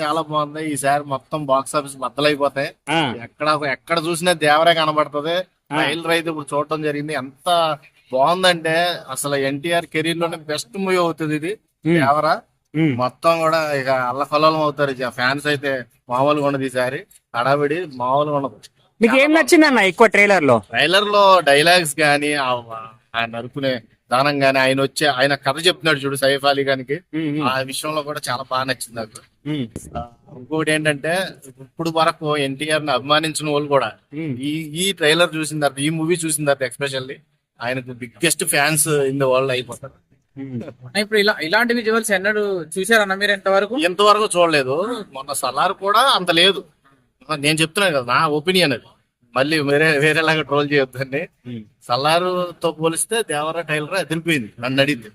చాలా బాగుంది. ఈసారి మొత్తం బాక్స్ ఆఫీస్ బద్దలైపోతాయి. ఎక్కడ ఎక్కడ చూసినా దేవరే కనబడుతుంది. ఆ. ట్రైలర్ అయితే ఇప్పుడు చూడటం జరిగింది. ఎంత బాగుందంటే అసలు ఎన్టీఆర్ కెరీర్లోనే బెస్ట్ మూవీ అవుతుంది ఇది. దేవరా. మొత్తం కూడా ఇక అల్లకల్లోలం అవుతారు. ఫ్యాన్స్ అయితే మామూలుగా ఉండదు ఈసారి. హడావిడి మామూలుగా ఉండదు. మీకు ఏం నచ్చింది అన్న ఎక్కువ ట్రైలర్లో? ట్రైలర్లో డైలాగ్స్ గానీ ఆ ఆయన నరుకునే దానం గానీ ఆయన వచ్చే ఆయన కథ చెప్తున్నాడు చూడు సైఫ్ అలీ గానికి. ఆ విషయంలో కూడా చాలా బాగా నచ్చింది నాకు. ఇంకోటి ఏంటంటే ఇప్పుడు వరకు ఎన్టీఆర్ని అభిమానించిన వాళ్ళు కూడా. ఈ ఈ ట్రైలర్ చూసిన తర్వాత ఈ మూవీ చూసిన తర్వాత ఎస్పెషల్లీ ఆయనకు biggest fans in the world అయిపోతారు. ఇప్పుడు ఇలా ఇలాంటి విజువల్స్ ఎన్నడూ చూసారన్న మీరు ఎంతవరకు? ఎంతవరకు చూడలేదు. మొన్న సలార్ కూడా అంత లేదు. నేను చెప్తున్నాను కదా నా ఒపీనియన్ అది. మళ్ళీ వేరే వేరేలాగా ట్రోల్ చేయొద్దండి. ఉమ్. సలారుతో పోలిస్తే దేవరా టైలర్ అదిరిపోయింది నన్ను అడిగింది.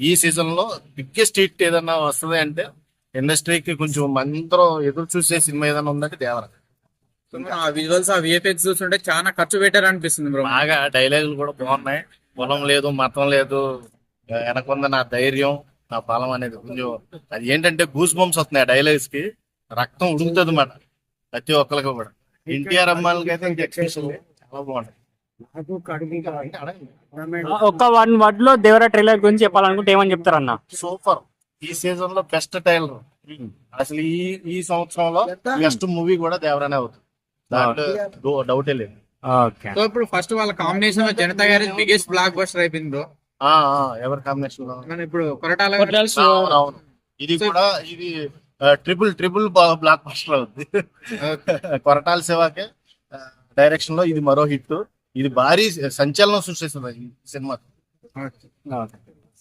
ఈ సీజన్లో బిగ్గెస్ట్ హిట్ ఏదన్నా వస్తుంది అంటే ఇండస్ట్రీకి కొంచెం అందరూ ఎదురు చూసే సినిమా ఏదైనా ఉందంటే దేవరా. ఆ విజువల్స్ ఆ విఎఫ్ఎక్స్ చూస్తుంటే చాలా ఖర్చు పెట్టారు అనిపిస్తుంది బ్రో. బాగా డైలాగులు కూడా బాగున్నాయి. పొలం లేదు మతం లేదు. వెనకొంద నా ధైర్యం నా బలం అనేది కొంచెం అది ఏంటంటే గూస్ బంప్స్ వస్తున్నాయి డైలాగ్స్కి. రక్తం ఉడుకుతుంది అన్నమాట ప్రతి ఒక్కరికి కూడా. ఎన్టీఆర్ అమ్మాయిలకి అయితే ఇంకా ఎక్స్ప్రెషన్ చాలా బాగుంటాయి. ఒక వన్ వర్డ్లో దేవరా ట్రైలర్ గురించి చెప్పాలనుకుంటే ఏమని చెప్తారన్న? సూపర్. ఈ సీజన్లో బెస్ట్ టైలర్ అసలు ఈ ఈ సంవత్సరంలో బెస్ట్ మూవీ కూడా దేవరానే అవుతుంది. దాంట్లో డౌటే లేదు. ఓకే. సో ఇప్పుడు ఫస్ట్ వాళ్ళ కాంబినేషన్లో జనతా గారి బిగ్గెస్ట్ బ్లాక్ బస్టర్ అయిపోయింది? బ్రో ఆ, ఆ, ఎవరి కాంబినేషన్లో? ఇప్పుడు కొరటాల. ఇది కూడా ఇది ట్రిపుల్ ట్రిపుల్ బ్లాక్ బస్టర్ అవుతుంది కొరటాల శివాకే డైరెక్షన్లో ఇది మరో హిట్ ఇది భారీ సంచలనం సృష్టిస్తుంది ఈ సినిమా.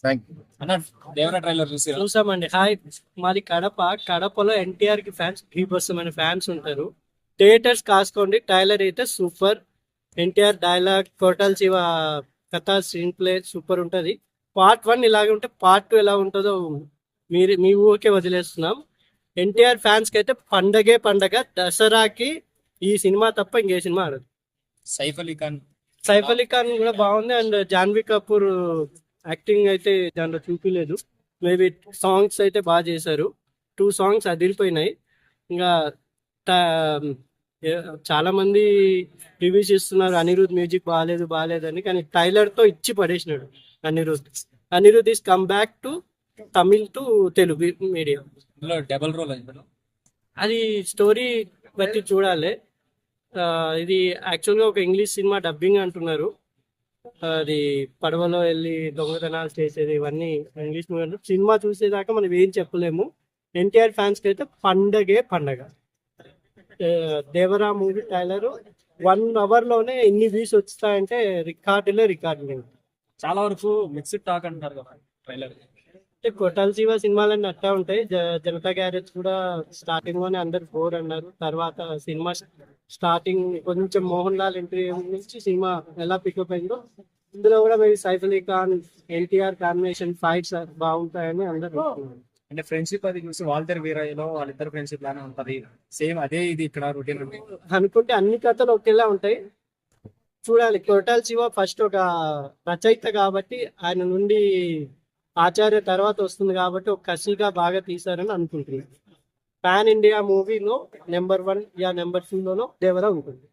థ్యాంక్ యూ దేవర ట్రైలర్ చూసి చూసామండి. హాయ్ మాది కడప. కడపలో ఎన్టీఆర్కి ఫ్యాన్స్ బీభత్సమైన ఫ్యాన్స్ ఉంటారు. థియేటర్స్ కాసుకోండి. టైలర్ అయితే super NTR dialogue Koratala Siva కథ స్క్రీన్ ప్లే సూపర్ ఉంటది. పార్ట్ వన్ ఇలాగే ఉంటే పార్ట్ టూ ఎలా ఉంటుందో మీరు మీ ఊరికే వదిలేస్తున్నాం. ఎన్టీఆర్ ఫ్యాన్స్కి అయితే పండగే పండగ. దసరాకి ఈ సినిమా తప్ప ఇంకే సినిమా ఆడదు. సైఫ్ అలీ ఖాన్. సైఫ్ అలీ ఖాన్ కూడా బాగుంది. అండ్ జాన్వీ కపూర్ యాక్టింగ్ అయితే దాంట్లో చూపించలేదు మేబీ సాంగ్స్ అయితే బాగా చేశారు. టూ సాంగ్స్ అదిరిపోయినాయి. ఇంకా చాలా మంది రివ్యూస్ ఇస్తున్నారు. అనిరుద్ మ్యూజిక్ బాగాలేదు బాగాలేదని కానీ టైలర్తో ఇచ్చి పడేసినాడు Anirudh. Anirudh is come back to Tamil to Telugu medium. Double role అది స్టోరీ బట్టి చూడాలి. ఇది యాక్చువల్గా ఒక ఇంగ్లీష్ సినిమా డబ్బింగ్ అంటున్నారు. అది పడవలో వెళ్ళి దొంగతనాలు చేసేది ఇవన్నీ ఇంగ్లీష్ మూవీ సినిమా చూసేదాకా మనం ఏం చెప్పలేము. ఎన్టీఆర్ ఫ్యాన్స్కి అయితే పండగే పండగ. దేవరా మూవీ టైలర్ వన్ అవర్లోనే ఎన్ని వ్యూస్ వస్తాయంటే రికార్డులే రికార్డులు. చాలా వరకు మిక్స్డ్ టాక్ అంటారు కదా ట్రైలర్ అంటే కొట్టాల శివ సినిమాలన్నీ అట్టా ఉంటాయి. జనతా గ్యారేజ్ కూడా స్టార్టింగ్లోనే అందరు ఫోర్ అన్నారు. తర్వాత సినిమా స్టార్టింగ్ కొంచెం మోహన్ లాల్ ఎంట్రీ నుంచి సినిమా ఎలా పికప్ అయిందో ఇందులో కూడా maybe Saif Ali Khan NTR combination fights బాగుంటాయని అందరు. అంటే ఫ్రెండ్షిప్ అది చూసి వాల్టర్ వీరయ్యలో వాళ్ళిద్దరు ఫ్రెండ్షిప్ లానే ఉంటది. సేమ్ అదే ఇది ఇక్కడ రొటీన్ అనుకుంటే అన్ని కథలు ఒకేలా ఉంటాయి. చూడాలి. కొట్టాల శివ ఫస్ట్ ఒక రచయిత కాబట్టి ఆయన నుండి ఆచార్య తర్వాత వస్తుంది కాబట్టి ఒక కసిగా బాగా తీశారని అనుకుంటున్నాను. పాన్ ఇండియా మూవీలో నెంబర్ వన్ యా నెంబర్ లోనో దేవరా ఉంటుంది.